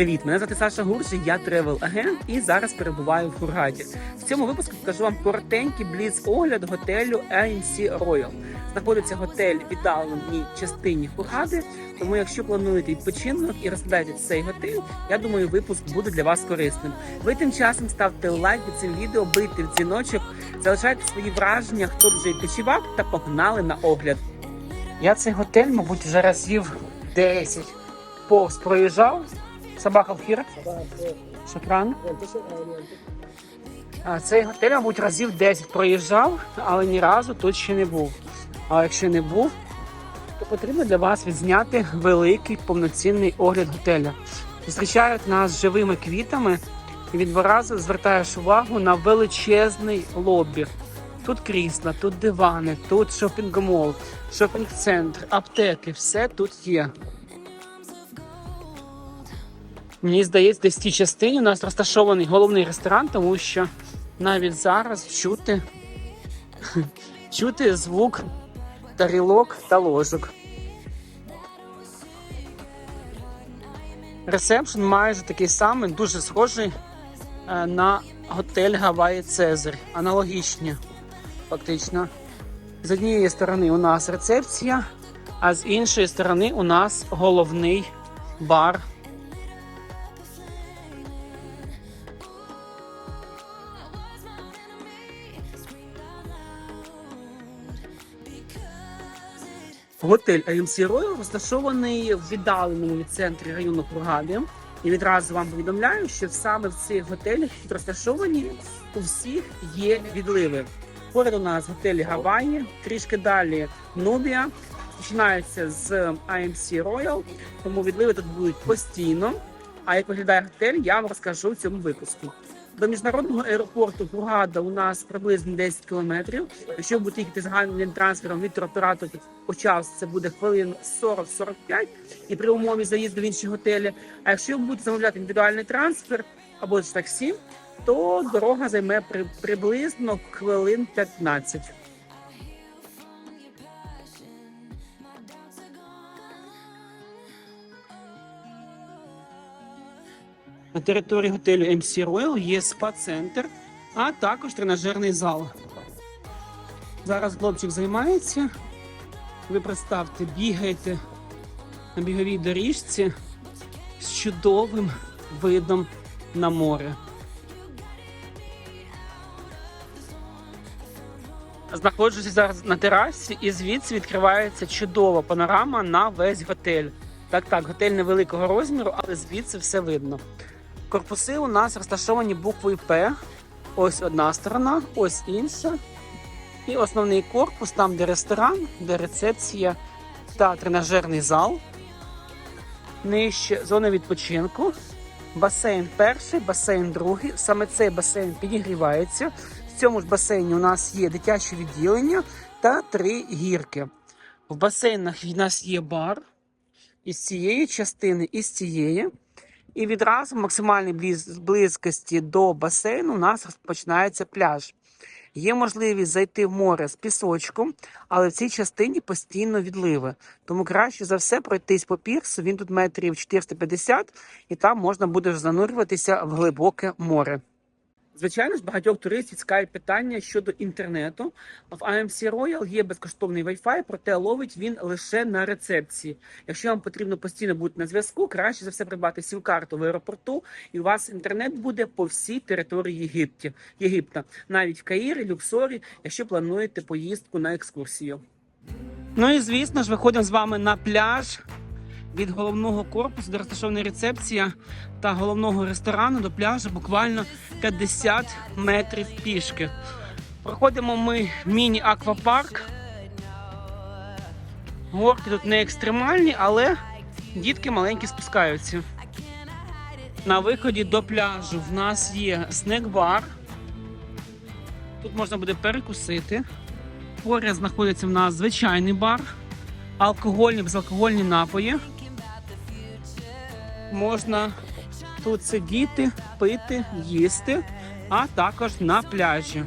Привіт, мене звати Саша Гуржі, я тревел-агент і зараз перебуваю в Хургаді. В цьому випуску покажу вам коротенький бліц-огляд готелю ANC Royal. Знаходиться готель в віддаленій частині Хургади, тому якщо плануєте відпочинок і розглядаєте цей готель, я думаю, випуск буде для вас корисним. Ви тим часом ставте лайк під цим відео, бийте в дзвіночок, залишайте свої враження, хто вже відпочивав, та погнали на огляд. Я цей готель, мабуть, вже разів 10 повз проїжджав. Собака хір. Шокран. А, Цей готель, мабуть, разів 10 проїжджав, але ні разу тут ще не був. А якщо не був, то потрібно для вас відзняти великий повноцінний огляд готеля. Зустрічають нас живими квітами і відразу звертаєш увагу на величезний лобі. Тут крісла, тут дивани, тут шопінг-мол, шопінг-центр, аптеки, все тут є. Мені здається, десь в цій частині у нас розташований головний ресторан, тому що навіть зараз чути, чути звук тарілок та ложок. Ресепшн майже такий самий, дуже схожий е, на готель Гаваї Цезарь. Аналогічні, фактично. З однієї сторони у нас рецепція, а з іншої сторони у нас головний бар. Готель AMC Royal розташований в віддаленому від центрі району Кургади. І відразу вам повідомляю, що саме в цих готелях, які розташовані, у всіх є відливи. Поряд у нас готелі Гаваї, трішки далі Нубія. Починається з AMC Royal, тому відливи тут будуть постійно. А як виглядає готель, я вам розкажу в цьому випуску. До міжнародного аеропорту Бургада у нас приблизно 10 кілометрів. Якщо будете їхати загальним трансфером від туроператора по час, це буде хвилин 40-45 і при умові заїзду в інші готелі. А якщо ви будете замовляти індивідуальний трансфер або ж таксі, то дорога займе при, приблизно хвилин 15. На території готелю MC Royal є спа-центр, а також тренажерний зал. Зараз хлопчик займається. Ви представте, бігаєте на біговій доріжці з чудовим видом на море. Знаходжуся зараз на терасі, і звідси відкривається чудова панорама на весь готель. Так, так, готель невеликого розміру, але звідси все видно. Корпуси у нас розташовані буквою П. Ось одна сторона, ось інша. І основний корпус, там, де ресторан, де рецепція та тренажерний зал. Нижче зона відпочинку. Басейн перший, басейн другий. Саме цей басейн підігрівається. В цьому ж басейні у нас є дитяче відділення та три гірки. В басейнах у нас є бар із цієї частини, і з цієї. І відразу в максимальній близькості до басейну у нас розпочинається пляж. Є можливість зайти в море з пісочком, але в цій частині постійно відливи. Тому краще за все пройтись по пірсу. Він тут метрів 450, і там можна буде занурюватися в глибоке море. Звичайно ж, багатьох туристів цікавить питання щодо інтернету. В AMC Royal є безкоштовний Wi-Fi, проте ловить він лише на рецепції. Якщо вам потрібно постійно бути на зв'язку, краще за все придбати сім-карту в аеропорту, і у вас інтернет буде по всій території Єгипта, навіть в Каїрі, Люксорі, якщо плануєте поїздку на екскурсію. Ну і звісно ж, виходимо з вами на пляж. Від головного корпусу, де розташована рецепція та головного ресторану до пляжу буквально 50 метрів пішки. Проходимо ми міні-аквапарк. Горки тут не екстремальні, але дітки маленькі спускаються. На виході до пляжу в нас є снек-бар. Тут можна буде перекусити. Поряд знаходиться в нас звичайний бар, алкогольні, безалкогольні напої. Можна тут сидіти, пити, їсти, а також на пляжі.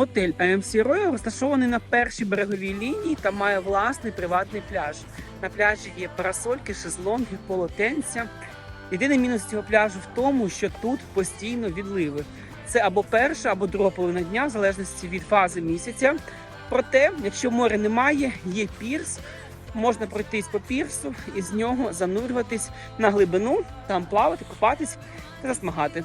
Готель AMC Royal розташований на першій береговій лінії та має власний приватний пляж. На пляжі є парасольки, шезлонги, полотенця. Єдиний мінус цього пляжу в тому, що тут постійно відливи. Це або перша, або друга половина дня, в залежності від фази місяця. Проте, якщо моря немає, є пірс, можна пройтись по пірсу і з нього занурюватись на глибину, там плавати, купатись та засмагати.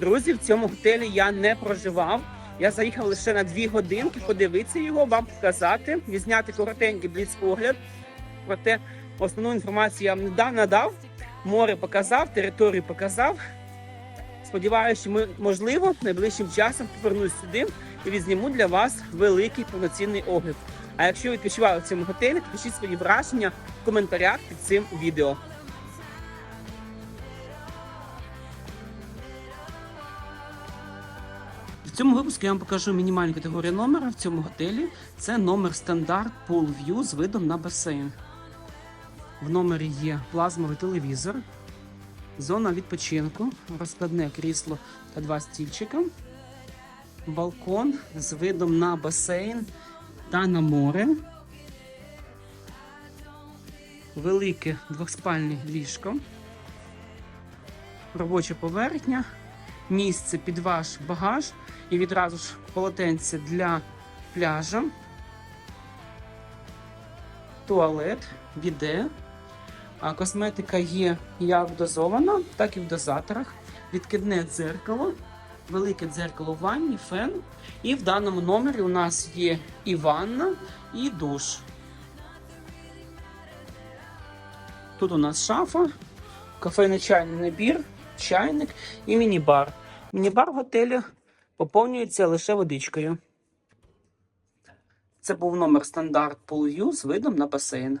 Друзі, в цьому готелі я не проживав. Я заїхав лише на дві годинки подивитися його, вам показати, відзняти коротенький бліц-огляд. Проте основну інформацію я вам не да- надав. Море показав, територію показав. Сподіваюся, що ми, можливо, найближчим часом повернусь сюди і відзніму для вас великий повноцінний огляд. А якщо відпочивали в цьому готелі, пишіть свої враження в коментарях під цим відео. Цьому випуску я вам покажу мінімальну категорію номера в цьому готелі. Це номер стандарт Pool View з видом на басейн. В номері є плазмовий телевізор, зона відпочинку, розкладне крісло та два стільчика, балкон з видом на басейн та на море. Велике двохспальне ліжко, робоча поверхня, місце під ваш багаж і відразу ж полотенце для пляжа, туалет, біде. Косметика є як дозована, так і в дозаторах. Відкидне дзеркало, велике дзеркало в ванні, фен. І в даному номері у нас є і ванна, і душ. Тут у нас шафа, кафейний чайний набір, чайник і міні-бар. Міні-бар в готелі поповнюється лише водичкою. Це був номер стандарт Pool View з видом на басейн.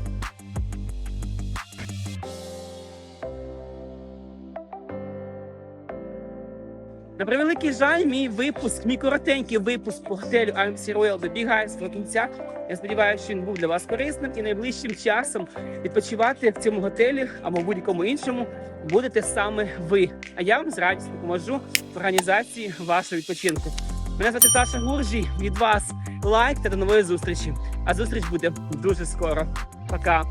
На превеликий жаль, мій випуск, мій коротенький випуск по готелю AMC Royal добігає свого кінця. Я сподіваюся, що він був для вас корисним і найближчим часом відпочивати в цьому готелі або в будь-якому іншому будете саме ви. А я вам з радістю допоможу в організації вашого відпочинку. Мене звати Саша Гуржій. Від вас лайк та до нової зустрічі. А зустріч буде дуже скоро. Пока.